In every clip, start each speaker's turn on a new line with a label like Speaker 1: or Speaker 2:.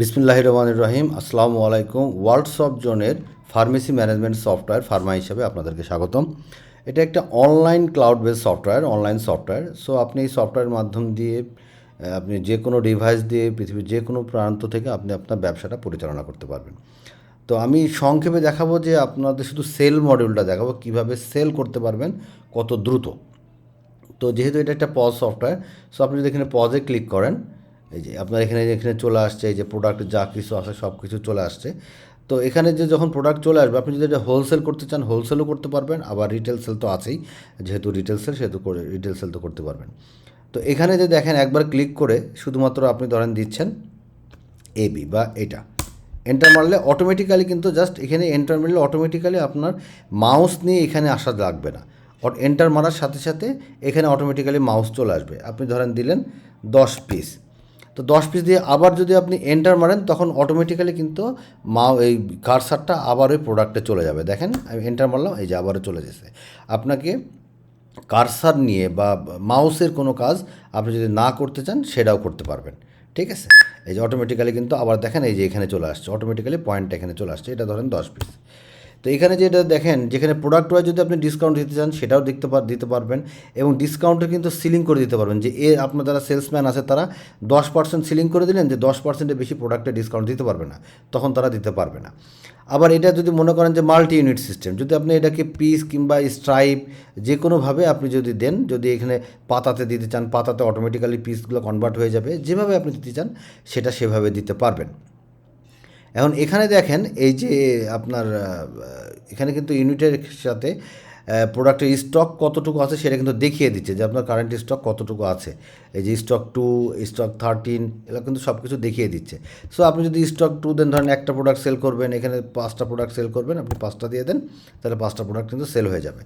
Speaker 1: বিসমুল্লাহ রহমান রহিম। আসসালামু আলাইকুম। ওয়ার্ল্ড সফট জোনের ফার্মেসি ম্যানেজমেন্ট সফটওয়্যার ফার্মা হিসাবে আপনাদেরকে স্বাগতম। এটা একটা online cloud base software, online software. So আপনি এই সফটওয়্যার মাধ্যম দিয়ে, আপনি যে কোনো ডিভাইস দিয়ে, পৃথিবীর যে কোনো প্রান্ত থেকে আপনি আপনার ব্যবসাটা পরিচালনা করতে পারবেন। তো আমি সংক্ষেপে দেখাবো যে আপনাদের শুধু সেল মডিউলটা দেখাবো, কীভাবে সেল করতে পারবেন, কত দ্রুত। তো যেহেতু এটা একটা পজ সফটওয়্যার, সো আপনি যদি এখানে পজে ক্লিক করেন এই যে আপনার এখানে এখানে চলে আসছে, এই যে প্রোডাক্ট যা কিছু আছে, সব কিছু চলে আসছে। তো এখানে যে যখন প্রোডাক্ট চলে আসবে, আপনি যদি এটা হোলসেল করতে চান হোলসেলও করতে পারবেন, আবার রিটেল সেল তো আছেই। যেহেতু রিটেল সেল সেহেতু করে রিটেল সেল তো করতে পারবেন। তো এখানে যে দেখেন, একবার ক্লিক করে শুধুমাত্র আপনি ধরেন দিচ্ছেন এবি বা এটা। এন্টার মারলে অটোমেটিক্যালি কিন্তু জাস্ট এখানে এন্টার মারলে অটোমেটিক্যালি আপনার মাউস নিয়ে এখানে আসা লাগবে না। এন্টার মারার সাথে সাথে এখানে অটোমেটিক্যালি মাউস চলে আসবে। আপনি ধরেন দিলেন দশ পিস তো দশ পিস দিয়ে আবার যদি আপনি এন্টার মারেন, তখন অটোমেটিক্যালি কিন্তু মা এই কারসারটা আবার ওই প্রোডাক্টে চলে যাবে। দেখেন, আমি এন্টার মারলাম, এই যে আবারও চলে গেছে আপনাকে কারসার নিয়ে বা মাউসের কোনো কাজ আপনি যদি না করতে চান, সেটাও করতে পারবেন। ঠিক আছে? এই যে অটোমেটিক্যালি কিন্তু আবার দেখেন, এই যে এখানে চলে আসছে অটোমেটিক্যালি পয়েন্ট এখানে চলে আসছে। এটা ধরেন দশ পিস তো এখানে যেটা দেখেন, যেখানে প্রোডাক্ট ওয়াইজ যদি আপনি ডিসকাউন্ট দিতে চান, সেটাও দেখতে পার দিতে পারবেন এবং ডিসকাউন্টে কিন্তু সিলিং করে দিতে পারবেন যে এ আপনার যারা সেলসম্যান আছে তারা দশ পার্সেন্ট সিলিং করে দিলেন যে দশ পার্সেন্টের বেশি প্রোডাক্টে ডিসকাউন্ট দিতে পারবে না, তখন তারা দিতে পারবে না। আবার এটা যদি মনে করেন যে মাল্টি ইউনিট সিস্টেম যদি আপনি এটাকে পিস কিংবা স্ট্রাইপ যে কোনোভাবে আপনি যদি দেন, যদি এখানে পাতাতে দিতে চান, পাতাতে অটোমেটিক্যালি পিসগুলো কনভার্ট হয়ে যাবে, যেভাবে আপনি দিতে চান, সেটা সেভাবে দিতে পারবেন। এখন এখানে দেখেন, এই যে আপনার এখানে কিন্তু ইউনিটের সাথে প্রোডাক্টের স্টক কতটুকু আছে সেটা কিন্তু দেখিয়ে দিচ্ছে যে আপনার কারেন্ট স্টক কতটুকু আছে। এই যে স্টক টু স্টক থার্টিন এগুলো কিন্তু সব কিছু দেখিয়ে দিচ্ছে। সো আপনি যদি স্টক টু দেন, ধরেন একটা প্রোডাক্ট সেল করবেন, এখানে পাঁচটা প্রোডাক্ট সেল করবেন, আপনি পাঁচটা দিয়ে দেন, তাহলে পাঁচটা প্রোডাক্ট কিন্তু সেল হয়ে যাবে।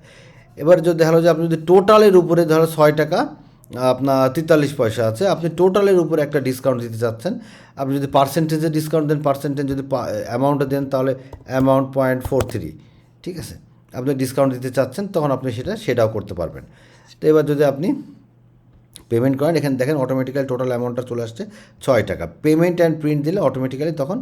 Speaker 1: এবার যদি দেখা যে আপনি যদি টোটালের উপরে, ধরো ছয় টাকা আপনার তেতাল্লিশ পয়সা আছে। আপনি টোটালের উপর একটা ডিসকাউন্ট দিতে চাচ্ছেন। আপনি যদি পার্সেন্টেজে ডিসকাউন্ট দেন পার্সেন্টেজ যদি অ্যামাউন্টে দেন, তাহলে অ্যামাউন্ট পয়েন্ট ফোর থ্রি ঠিক আছে? আপনি ডিসকাউন্ট দিতে চাচ্ছেন, তখন আপনি সেটা, সেটাও করতে পারবেন। তো এবার যদি আপনি পেমেন্ট করেন, এখানে দেখেন অটোমেটিক্যালি টোটাল অ্যামাউন্টটা চলে আসছে ছয় টাকা। পেমেন্ট অ্যান্ড প্রিন্ট দিলে অটোমেটিক্যালি তখন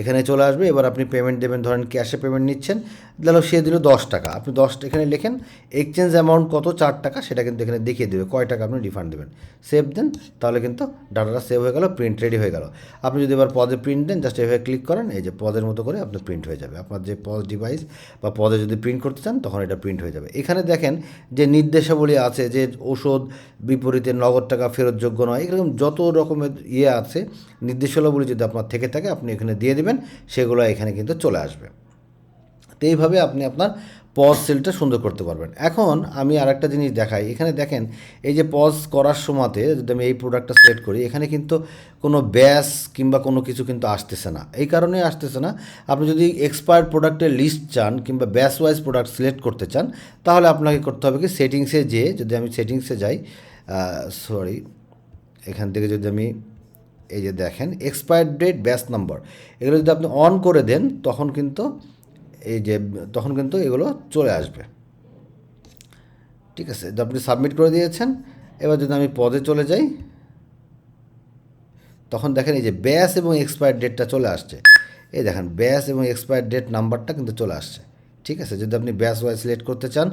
Speaker 1: এখানে চলে আসবে, এবার আপনি পেমেন্ট দেবেন, ধরেন ক্যাশে পেমেন্ট নিচ্ছেন দিল সে দিল দশ টাকা, আপনি দশ এখানে লেখেন এক্সচেঞ্জ অ্যামাউন্ট কত, চার টাকা, সেটা কিন্তু এখানে দেখিয়ে দেবে, কয় টাকা আপনি রিফান্ড দেবেন। সেভ দেন, তাহলে কিন্তু ডাটাটা সেভ হয়ে গেল প্রিন্ট রেডি হয়ে গেল। আপনি যদি এবার পদে প্রিন্ট দেন জাস্ট এভাবে ক্লিক করেন, এই যে পদের মতো করে আপনার প্রিন্ট হয়ে যাবে। আপনার যে পজ ডিভাইস বা পদে যদি প্রিন্ট করতে চান, তখন এটা প্রিন্ট হয়ে যাবে। এখানে দেখেন যে নির্দেশাবলী আছে, যে ওষুধ বিপরীতে নগদ টাকা ফেরতযোগ্য নয়। এরকম যত রকমের ইয়ে আছে, নির্দেশাবলী যদি আপনার থেকে থাকে, আপনি এখানে দিয়ে দেবেন, সেগুলো এখানে কিন্তু চলে আসবে। তো এইভাবে আপনি আপনার পজ সেলটা সুন্দর করতে পারবেন। এখন আমি আরেকটা জিনিস দেখাই। এখানে দেখেন, এই যে পজ করার সময়তে যদি আমি এই প্রোডাক্টটা সিলেক্ট করি, এখানে কিন্তু কোনো ব্যাস কিংবা কোনো কিছু কিন্তু আসতেছে না। এই কারণে আসতেছে না। আপনি যদি এক্সপায়ার্ড প্রোডাক্টের লিস্ট চান কিংবা ব্যাস ওয়াইজ প্রোডাক্ট সিলেক্ট করতে চান, তাহলে আপনাকে করতে হবে কি সেটিংসে যেয়ে যদি আমি সেটিংসে যাই সরি এখান থেকে যদি আমি এই যে দেখেন এক্সপায়ার ডেট ব্যাস নাম্বার এগুলো যদি আপনি অন করে দেন, তখন কিন্তু এই যে, তখন কিন্তু এগুলো চলে আসবে। ঠিক আছে আপনি সাবমিট করে দিয়েছেন, এবার যদি আমি পদে চলে যাই, তখন দেখেন এই যে ব্যাস এবং এক্সপায়ার ডেটটা চলে আসছে। এই দেখেন ব্যাস এবং এক্সপায়ার ডেট নাম্বারটা কিন্তু চলে আসছে। ঠিক আছে? যদি আপনি ব্যাস ওয়াইজ সিলেক্ট করতে চান,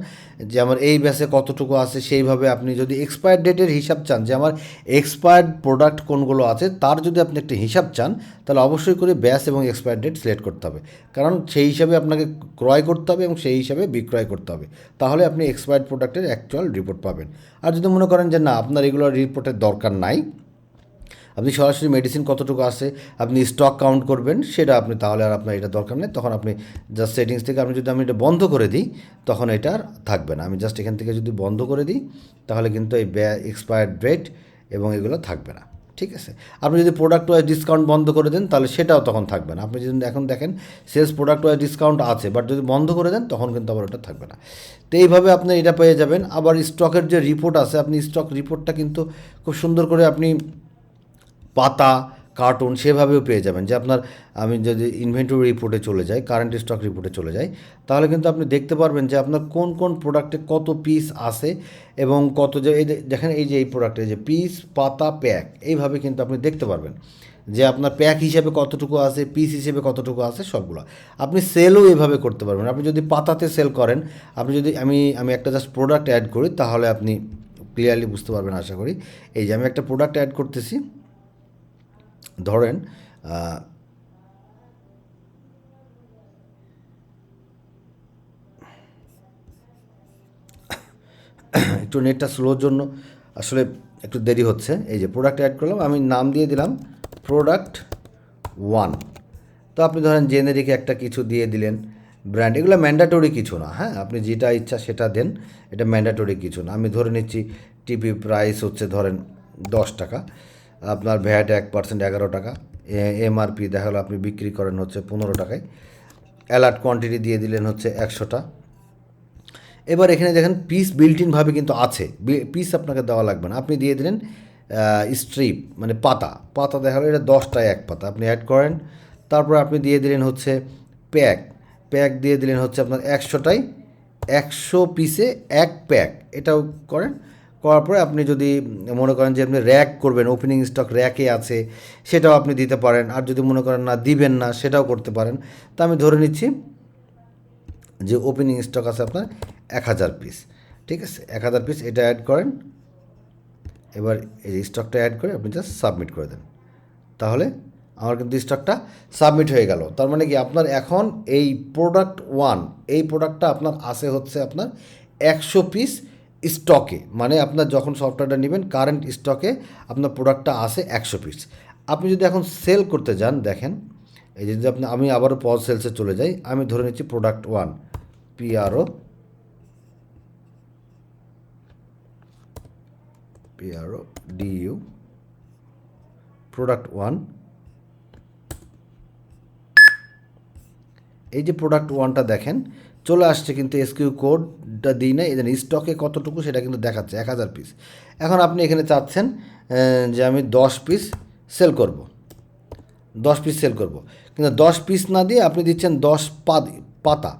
Speaker 1: যে আমার এই ব্যাসে কতটুকু আছে, সেইভাবে আপনি যদি এক্সপায়ার ডেটের হিসাব চান, যে আমার এক্সপায়ার্ড প্রোডাক্ট কোনগুলো আছে, তার যদি আপনি একটা হিসাব চান, তাহলে অবশ্যই করে ব্যাস এবং এক্সপায়ার ডেট সিলেক্ট করতে হবে। কারণ সেই হিসাবে আপনাকে ক্রয় করতে হবে এবং সেই হিসাবে বিক্রয় করতে হবে। তাহলে আপনি এক্সপায়ার্ড প্রোডাক্টের অ্যাকচুয়াল রিপোর্ট পাবেন। আর যদি মনে করেন যে না, আপনার এগুলো রিপোর্টের দরকার নাই আপনি সরাসরি মেডিসিন কতটুকু আছে, আপনি স্টক কাউন্ট করবেন, সেটা আপনি তাহলে আর আপনার এটা দরকার নেই। তখন আপনি জাস্ট সেটিংস থেকে আপনি যদি আমি এটা বন্ধ করে দিই, তখন এটা আর থাকবে না। আমি জাস্ট এখান থেকে যদি বন্ধ করে দিই, তাহলে কিন্তু এই এক্সপায়ার্ড ডেট এবং এগুলো থাকবে না। ঠিক আছে? আপনি যদি প্রোডাক্ট ওয়াইজ ডিসকাউন্ট বন্ধ করে দেন, তাহলে সেটাও তখন থাকবে না। আপনি যদি এখন দেখেন সেলস প্রোডাক্ট ওয়াইজ ডিসকাউন্ট আছে বাট যদি বন্ধ করে দেন, তখন কিন্তু আবার ওটা থাকবে না। তো এইভাবে আপনি এটা পেয়ে যাবেন। আবার স্টকের যে রিপোর্ট আছে, আপনি স্টক রিপোর্টটা কিন্তু খুব সুন্দর করে আপনি পাতা কার্টুন সেভাবেও পেয়ে যাবেন। যে আপনার, আমি যদি ইনভেন্টরি রিপোর্টে চলে যাই কারেন্ট স্টক রিপোর্টে চলে যাই, তাহলে কিন্তু আপনি দেখতে পারবেন যে আপনার কোন কোন প্রোডাক্টে কত পিস আছে এবং কত যে, এই দেখেন এই যে, এই প্রোডাক্টে যে পিস পাতা প্যাক এইভাবে কিন্তু আপনি দেখতে পারবেন যে আপনার প্যাক হিসেবে কতটুকু আছে পিস হিসেবে কতটুকু আছে, সবগুলো। আপনি সেলও এভাবে করতে পারবেন। আপনি যদি পাতাতে সেল করেন, আপনি যদি, আমি আমি একটা জাস্ট প্রোডাক্ট অ্যাড করি, তাহলে আপনি ক্লিয়ারলি বুঝতে পারবেন, আশা করি। এই যে, আমি একটা প্রোডাক্ট অ্যাড করতেছি। ধরেন একটু নেটটা স্লোর জন্য আসলে একটু দেরি হচ্ছে। এই যে প্রোডাক্ট অ্যাড করলাম, আমি নাম দিয়ে দিলাম প্রোডাক্ট ওয়ান তো আপনি ধরেন জেনেরিক একটা কিছু দিয়ে দিলেন ব্র্যান্ড এগুলো ম্যান্ডাটরি কিছু না হ্যাঁ? আপনি যেটা ইচ্ছা সেটা দেন, এটা ম্যান্ডাটরি কিছু না। আমি ধরে নিচ্ছি টিপি প্রাইস হচ্ছে ধরেন দশ টাকা। আপনার ভ্যাট এক পার্সেন্ট এগারো টাকা। এমআরপি দেখা গেলো আপনি বিক্রি করেন হচ্ছে পনেরো টাকায়। অ্যালার্ট কোয়ান্টিটি দিয়ে দিলেন হচ্ছে একশোটা। এবার এখানে দেখেন পিস বিল্ট ইনভাবে কিন্তু আছে। পিস আপনাকে দেওয়া লাগবে না। আপনি দিয়ে দিলেন স্ট্রিপ মানে পাতা। পাতা দেখা গেলো এটা দশটায় এক পাতা। আপনি অ্যাড করেন, তারপর আপনি দিয়ে দিলেন হচ্ছে প্যাক। প্যাক দিয়ে দিলেন হচ্ছে আপনার একশোটাই একশো পিসে এক প্যাক। এটাও করেন। করার পরে আপনি যদি মনে করেন যে আপনি র্যাক করবেন ওপেনিং স্টক র্যাকে আছে, সেটাও আপনি দিতে পারেন। আর যদি মনে করেন না, দিবেন না, সেটাও করতে পারেন। তা আমি ধরে নিচ্ছি যে ওপেনিং স্টক আছে আপনার এক হাজার পিস ঠিক আছে? এক হাজার পিস এটা অ্যাড করেন। এবার এই স্টকটা অ্যাড করে আপনি জাস্ট সাবমিট করে দেন। তাহলে আমার কিন্তু স্টকটা সাবমিট হয়ে গেল। তার মানে কি? আপনার এখন এই প্রোডাক্ট ওয়ান এই প্রোডাক্টটা আপনার আসে হচ্ছে আপনার একশো পিস স্টকে মানে আপনার যখন সফটওয়্যারটা নেবেন কারেন্ট স্টকে আপনার প্রোডাক্টটা আসে একশো পিস আপনি যদি এখন সেল করতে যান, দেখেন, এই যদি আপনি, আমি আবারও পজ সেলসে চলে যাই, আমি ধরে নিচ্ছি product one PRO PRO DU product one এই যে প্রোডাক্ট ওয়ানটা দেখেন চলে আসছে কিন্তু এসকিউ কোডটা দিই না এদের স্টকে কতটুকু সেটা কিন্তু দেখাচ্ছে, এক হাজার পিস এখন আপনি এখানে চাচ্ছেন যে আমি দশ পিস সেল করব। দশ পিস সেল করব। কিন্তু দশ পিস না দিয়ে আপনি দিচ্ছেন দশ পাতা।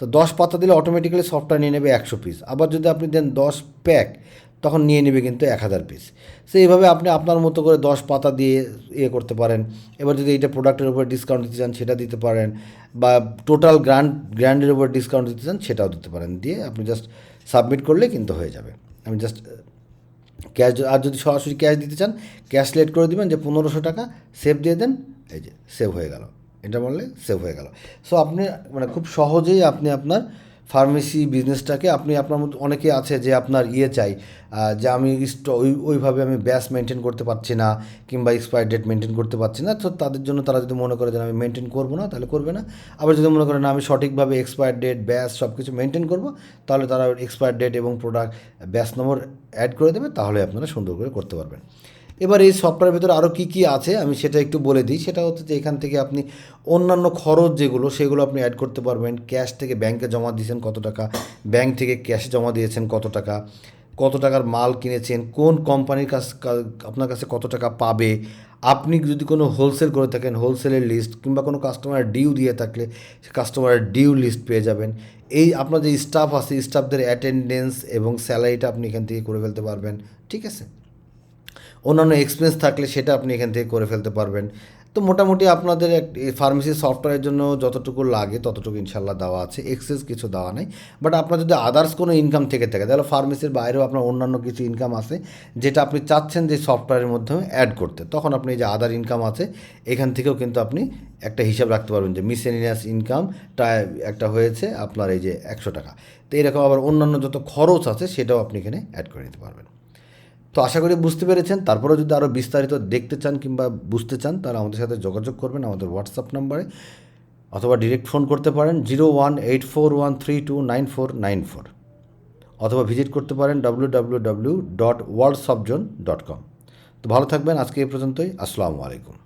Speaker 1: তো দশ পাতা দিলে অটোমেটিক্যালি সফটওয়্যার নিয়ে নেবে একশো পিস আবার যদি আপনি দেন দশ প্যাক তখন নিয়ে নেবে কিন্তু এক হাজার পিস সো এইভাবে আপনি আপনার মতো করে দশ পাতা দিয়ে ইয়ে করতে পারেন। এবার যদি এইটা প্রোডাক্টের উপর ডিসকাউন্ট দিতে চান, সেটা দিতে পারেন। বা টোটাল গ্র্যান্ড গ্র্যান্ডের উপর ডিসকাউন্ট দিতে চান, সেটাও দিতে পারেন। দিয়ে আপনি জাস্ট সাবমিট করলে কিন্তু হয়ে যাবে। আমি জাস্ট ক্যাশ আর যদি সরাসরি ক্যাশ দিতে চান ক্যাশ লেট করে দিবেন যে পনেরোশো টাকা সেভ দিয়ে দেন, এই যে সেভ হয়ে গেল। এটা বললে সেভ হয়ে গেল। সো আপনি মানে খুব সহজেই আপনি আপনার ফার্মেসি বিজনেসটাকে আপনি আপনার মধ্যে অনেকে আছে যে আপনার ইয়ে চাই যে আমি ওই, ওইভাবে আমি ব্যাস মেনটেন করতে পারছি না, কিংবা এক্সপায়ার ডেট মেনটেন করতে পারছি না, তো তাদের জন্য তারা যদি মনে করে যে আমি মেনটেন করব না, তাহলে করবে না। আবার যদি মনে করে না আমি সঠিকভাবে এক্সপায়ার ডেট ব্যাস সব কিছু মেনটেন করব, তাহলে তারা এক্সপায়ার ডেট এবং প্রোডাক্ট ব্যাস নম্বর অ্যাড করে দেবে, তাহলে আপনারা সুন্দর করে করতে পারবেন। এবার এই সফটওয়্যারের ভিতরে আরও কী কী আছে আমি সেটা একটু বলে দিই। সেটা হচ্ছে যে এখান থেকে আপনি অন্যান্য খরচ যেগুলো, সেগুলো আপনি অ্যাড করতে পারবেন। ক্যাশ থেকে ব্যাংকে জমা দিয়েছেন কত টাকা ব্যাংক থেকে ক্যাশে জমা দিয়েছেন কত টাকা, কত টাকার মাল কিনেছেন, কোন কোম্পানির কাছ আপনার কাছে কত টাকা পাবে। আপনি যদি কোনো হোলসেল করে থাকেন হোলসেলের লিস্ট কিংবা কোনো কাস্টমারের ডিউ দিয়ে থাকলে সে কাস্টমারের ডিউ লিস্ট পেয়ে যাবেন। এই আপনার যে স্টাফ আছে স্টাফদের অ্যাটেন্ডেন্স এবং স্যালারিটা আপনি এখান থেকে করে ফেলতে পারবেন। ঠিক আছে? অন্যান্য এক্সপেন্স থাকলে সেটা আপনি এখান থেকে করে ফেলতে পারবেন। তো মোটামুটি আপনাদের ফার্মেসি সফটওয়্যারের জন্য যতটুকু লাগে ততটুকু ইনশাল্লাহ দেওয়া আছে। এক্সেস কিছু দেওয়া নেই। বাট আপনার যদি আদার্স কোনো ইনকাম থেকে থাকে, তাহলে ফার্মেসির বাইরেও আপনার অন্যান্য কিছু ইনকাম আছে, যেটা আপনি চাচ্ছেন যে সফটওয়্যারের মাধ্যমে অ্যাড করতে। তখন আপনি যে আদার ইনকাম আছে, এখান থেকেও কিন্তু আপনি একটা হিসাব রাখতে পারবেন যে মিসেলিনিয়াস ইনকামটা একটা হয়েছে আপনার এই যে একশো টাকা। তো এরকম আবার অন্যান্য যত খরচ আছে, সেটাও আপনি এখানে অ্যাড করে নিতে পারবেন। তো আশা করি বুঝতে পেরেছেন। তারপরেও যদি আরও বিস্তারিত দেখতে চান কিংবা বুঝতে চান, তাহলে আমাদের সাথে যোগাযোগ করবেন আমাদের হোয়াটসঅ্যাপ নাম্বারে অথবা ডিরেক্ট ফোন করতে পারেন zero one eight four one three two nine four nine four অথবা ভিজিট করতে পারেন W W W dot world dot com তো ভালো থাকবেন, আজকে এই পর্যন্তই। আসসালামু আলাইকুম।